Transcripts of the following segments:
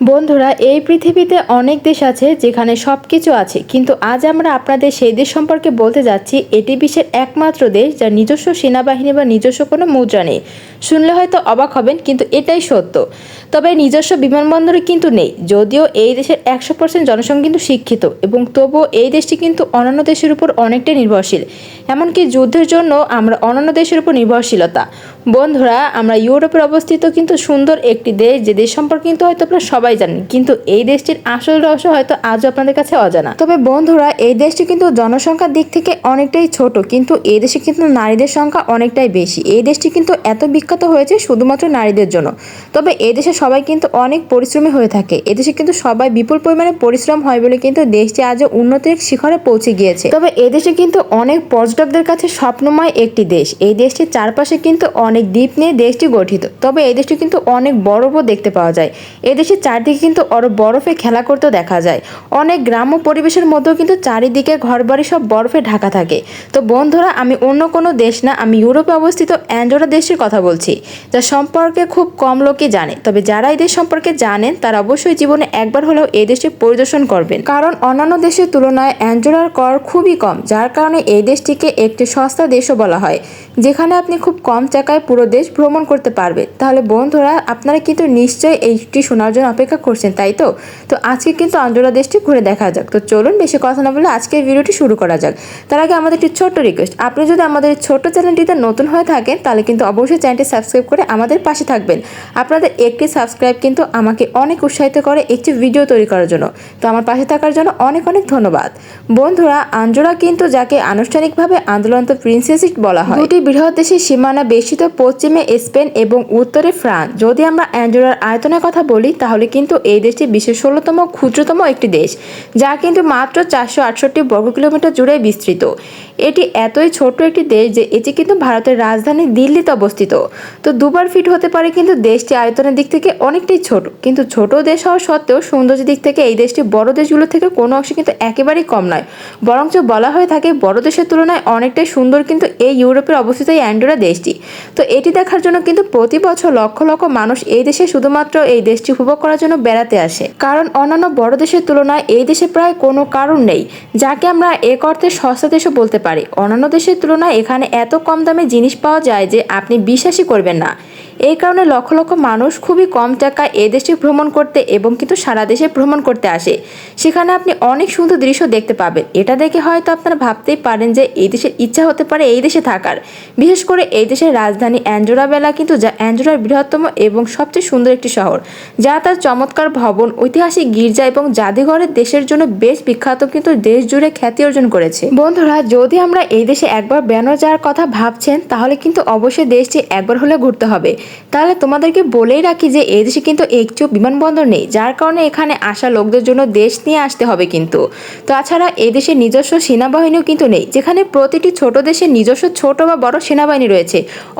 বন্ধুরা, এই পৃথিবীতে অনেক দেশ আছে যেখানে সব কিছু আছে, কিন্তু আজ আমরা আপনাদের সেই দেশ সম্পর্কে বলতে যাচ্ছি, এটি বিশ্বের একমাত্র দেশ যার নিজস্ব সেনাবাহিনী বা নিজস্ব কোনো মুদ্রা নেই। শুনলে হয়তো অবাক হবেন, কিন্তু এটাই সত্য। তবে নিজস্ব বিমানবন্দরে কিন্তু নেই, যদিও এই দেশের একশো পার্সেন্ট জনসংখ্যা কিন্তু শিক্ষিত, এবং তবুও এই দেশটি কিন্তু অন্যান্য দেশের উপর অনেকটাই নির্ভরশীল। এমনকি যুদ্ধের জন্য আমরা অন্যান্য দেশের উপর নির্ভরশীলতা। বন্ধুরা, আমরা ইউরোপের অবস্থিত কিন্তু সুন্দর একটি দেশ, যে দেশ সম্পর্কে কিন্তু হয়তো আপনারা সবাই জানেন, কিন্তু এই দেশটির আসল রহস্য হয়তো আজও আপনাদের কাছে অজানা। তবে বন্ধুরা, এই দেশটি কিন্তু জনসংখ্যার দিক থেকে অনেকটাই ছোট, কিন্তু এই দেশে কিন্তু নারীদের সংখ্যা অনেকটাই বেশি। এই দেশটি কিন্তু এত বিখ্যাত হয়েছে শুধুমাত্র নারীদের জন্য। তবে এই দেশে সবাই কিন্তু অনেক পরিশ্রমী হয়ে থাকে। এদেশে কিন্তু সবাই বিপুল পরিমাণে পরিশ্রম হয় বলে কিন্তু দেশটি আজও উন্নতির শিখরে পৌঁছে গিয়েছে। তবে এদেশে কিন্তু অনেক পর্যটকদের কাছে স্বপ্নময় একটি দেশ। এই দেশটির চারপাশে কিন্তু অনেক দ্বীপ নিয়ে দেশটি গঠিত। তবে এই দেশটি কিন্তু অনেক বরফও দেখতে পাওয়া যায়। এই দেশের চারদিকে কিন্তু আরও বরফে খেলা করতেও দেখা যায়। অনেক গ্রাম্য পরিবেশের মধ্যেও কিন্তু চারিদিকে ঘরবাড়ি সব বরফে ঢাকা থাকে। তো বন্ধুরা, আমি অন্য কোনো দেশ না, আমি ইউরোপে অবস্থিত অ্যান্ডোরা দেশের কথা বলছি, যা সম্পর্কে খুব কম লোকে জানে। তবে যারা এই দেশ সম্পর্কে জানেন, তারা অবশ্যই জীবনে একবার হলেও এই দেশটি পরিদর্শন করবেন। কারণ অন্যান্য দেশের তুলনায় অ্যান্ডোরার কর খুবই কম, যার কারণে এই দেশটিকে একটি সস্তা দেশও বলা হয়। যেখানে আপনি খুব কম টাকায় পুরো দেশ ভ্রমণ করতে পারবেন তাহলে বন্ধুরা, আপনারা কিন্তু নিশ্চয়ই এইটি শোনার জন্য অপেক্ষা করছেন, তাই তো? তো আজকে কিন্তু আঞ্জোলা দেশটি ঘুরে দেখা যাক। তো চলুন বেশি কথা না বলে আজকের ভিডিওটি শুরু করা যাক। তার আগে আমাদের একটি ছোট্ট রিকোয়েস্ট আপনি যদি আমাদের ছোট্ট চ্যানেলটিতে নতুন হয়ে থাকেন, তাহলে কিন্তু অবশ্যই চ্যানেলটি সাবস্ক্রাইব করে আমাদের পাশে থাকবেন। আপনাদের একটি সাবস্ক্রাইব কিন্তু আমাকে অনেক উৎসাহিত করে একটি ভিডিও তৈরি করার জন্য। তো আমার পাশে থাকার জন্য অনেক অনেক ধন্যবাদ। বন্ধুরা আঞ্জোলা কিন্তু যাকে আনুষ্ঠানিকভাবে আন্দোলনত প্রিন্সেসিট বলা হয়। দুটি বৃহৎ দেশের সীমানা বেশিত পশ্চিমে স্পেন এবং উত্তরে ফ্রান্স। যদি আমরা অ্যান্ডোরার আয়তনের কথা বলি, তাহলে কিন্তু এই দেশটি বিশ্বের ষোলোতম ক্ষুদ্রতম একটি দেশ, যা কিন্তু মাত্র চারশো আটষট্টি বর্গ কিলোমিটার জুড়ে বিস্তৃত। এটি এতই ছোট্ট একটি দেশ যে এটি কিন্তু ভারতের রাজধানী দিল্লিতে অবস্থিত। তো দুবার ফিট হতে পারে কিন্তু দেশটি আয়তনের দিক থেকে অনেকটাই ছোট। কিন্তু ছোট দেশ হওয়া সত্ত্বেও সৌন্দর্যের দিক থেকে এই দেশটি বড় দেশগুলো থেকে কোনো অংশে কিন্তু একেবারেই কম নয়। বরঞ্চ বলা হয়ে থাকে বড় দেশের তুলনায় অনেকটাই সুন্দর কিন্তু এই ইউরোপের অবস্থিত এই অ্যান্ডোরা দেশটি। তো এটি দেখার জন্য কিন্তু প্রতি বছর লক্ষ লক্ষ মানুষ এই দেশে শুধুমাত্র এই দেশটি উপভোগ করার জন্য বেড়াতে আসে। কারণ অন্যান্য বড় দেশের তুলনায় এই দেশে প্রায় কোনো কারণ নেই, যাকে আমরা এক অর্থে সস্তা দেশও বলতে পারি। অন্যান্য দেশের তুলনায় এখানে এত কম দামে জিনিস পাওয়া যায় যে আপনি বিশ্বাসই করবেন না। এই কারণে লক্ষ লক্ষ মানুষ খুবই কম টাকায় এ দেশে ভ্রমণ করতে এবং কিন্তু সারা দেশে ভ্রমণ করতে আসে। সেখানে আপনি অনেক সুন্দর দৃশ্য দেখতে পাবেন। এটা দেখে হয়তো আপনারা ভাবতেই পারেন যে এই দেশের ইচ্ছা হতে পারে এই দেশে থাকার। বিশেষ করে এই দেশের রাজধানী অ্যান্ডোরা বেলা কিন্তু যা অ্যান্ডোরার বৃহত্তম এবং সবচেয়ে সুন্দর একটি শহর। যা তার চমৎকার ভবন, ঐতিহাসিক গির্জা এবং জাদুঘরের দেশের জন্য বেশ বিখ্যাত কিন্তু দেশ জুড়ে খ্যাতি অর্জন করেছে। বন্ধুরা, যদি আমরা এই দেশে একবার বেড়ানো যাওয়ার কথা ভাবছেন, তাহলে কিন্তু অবশ্যই দেশটি একবার হলে ঘুরতে হবে। তাহলে তোমাদেরকে বলেই রাখি যে এই দেশে কিন্তু একটু বিমানবন্দর নেই, যার কারণে এখানে আসা লোকদের জন্য দেশ নিয়ে আসতে হবে কিন্তু। তাছাড়া এই দেশে নিজস্ব সেনাবাহিনীও কিন্তু নেই, যেখানে প্রতিটি ছোট দেশের নিজস্ব ছোট বা বড় সেনাবাহিনী রয়েছে।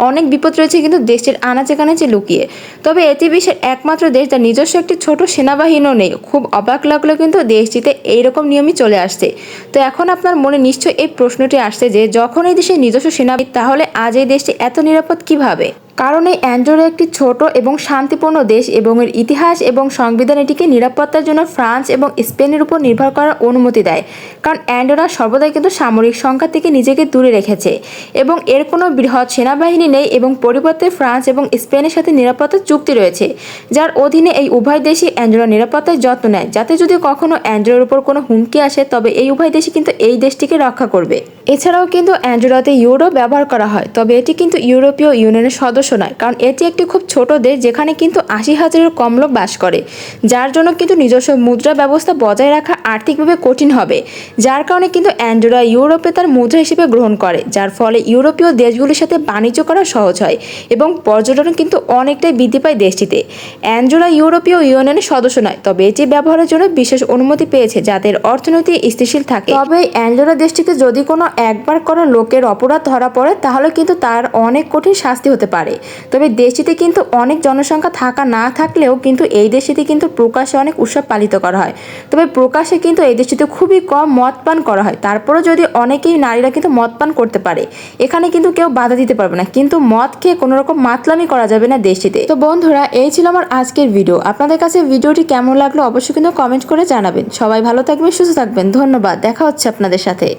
অনেক বিপদ রয়েছে কিন্তু দেশটির আনাচে কানাচে লুকিয়ে। তবে এটি বিশ্বের একমাত্র দেশ যার নিজস্ব একটি ছোট সেনাবাহিনীও নেই। খুব অবাক লাগলেও কিন্তু দেশটিতে এইরকম নিয়মই চলে আসছে। তো এখন আপনার মনে নিশ্চয়ই এই প্রশ্নটি আসছে যে, যখন এই দেশের নিজস্ব সেনাবাহিনী, তাহলে আজ এই দেশটি এত নিরাপদ কীভাবে? কারণ এই অ্যান্ডোরা একটি ছোট এবং শান্তিপূর্ণ দেশ এবং এর ইতিহাস এবং সংবিধান এটিকে নিরাপত্তার জন্য ফ্রান্স এবং স্পেনের উপর নির্ভর করার অনুমতি দেয়। কারণ অ্যান্ডোরা সর্বদাই কিন্তু সামরিক সংখ্যা থেকে নিজেকে দূরে রেখেছে এবং এর কোনো বৃহৎ সেনাবাহিনী নেই এবং পরিবর্তে ফ্রান্স এবং স্পেনের সাথে নিরাপত্তা চুক্তি রয়েছে, যার অধীনে এই উভয় দেশই অ্যান্ডোরা নিরাপত্তার যত্ন নেয়। যাতে যদি কখনো অ্যান্ডোরার উপর কোনো হুমকি আসে, তবে এই উভয় দেশই কিন্তু এই দেশটিকে রক্ষা করবে। এছাড়াও কিন্তু অ্যান্ডোরাতে ইউরো ব্যবহার করা হয়, তবে এটি কিন্তু ইউরোপীয় ইউনিয়নের সদস্য নয়, কারণ এটি একটি খুব ছোট দেশ যেখানে কিন্তু আশি হাজারের কম লোক বাস করে। যার জন্য কিন্তু নিজস্ব মুদ্রা ব্যবস্থা বজায় রাখা আর্থিকভাবে কঠিন হবে। যার কারণে কিন্তু অ্যান্ডোরা ইউরোপে তার মুদ্রা হিসেবে গ্রহণ করে, যার ফলে ইউরোপীয় দেশগুলির সাথে বাণিজ্য করা সহজ হয় এবং পর্যটন কিন্তু অনেকটাই বৃদ্ধি পায় দেশটিতে। অ্যান্ডোরা ইউরোপীয় ইউনিয়নের সদস্য নয়, তবে এটি ব্যবহারের জন্য বিশেষ অনুমতি পেয়েছে যাদের অর্থনীতি স্থিতিশীল থাকে। তবে অ্যান্ডোরা দেশটিতে যদি কোনো একবার কোনো লোকের অপরাধ ধরা পড়ে, তাহলে কিন্তু তার অনেক কঠিন শাস্তি হতে পারে। তবে দেশটিতে কিন্তু অনেক জনসংখ্যা থাকা না থাকলেও কিন্তু এই দেশটিতে কিন্তু প্রকাশ্যে অনেক উৎসব পালিত করা হয়। তবে প্রকাশ্যে কিন্তু এই দেশটিতে খুবই কম মদ পান করা হয়। তারপরেও যদি অনেকেই নারীরা কিন্তু মদ পান করতে পারে, এখানে কিন্তু কেউ বাধা দিতে পারবে না। কিন্তু মদ খেয়ে কোনো রকম মাতলামি করা যাবে না দেশটিতে। তো বন্ধুরা, এই ছিল আমার আজকের ভিডিও। আপনাদের কাছে ভিডিওটি কেমন লাগল অবশ্যই কিন্তু কমেন্ট করে জানাবেন। সবাই ভালো থাকবেন, সুস্থ থাকবেন। ধন্যবাদ। দেখা হচ্ছে আপনাদের সাথে।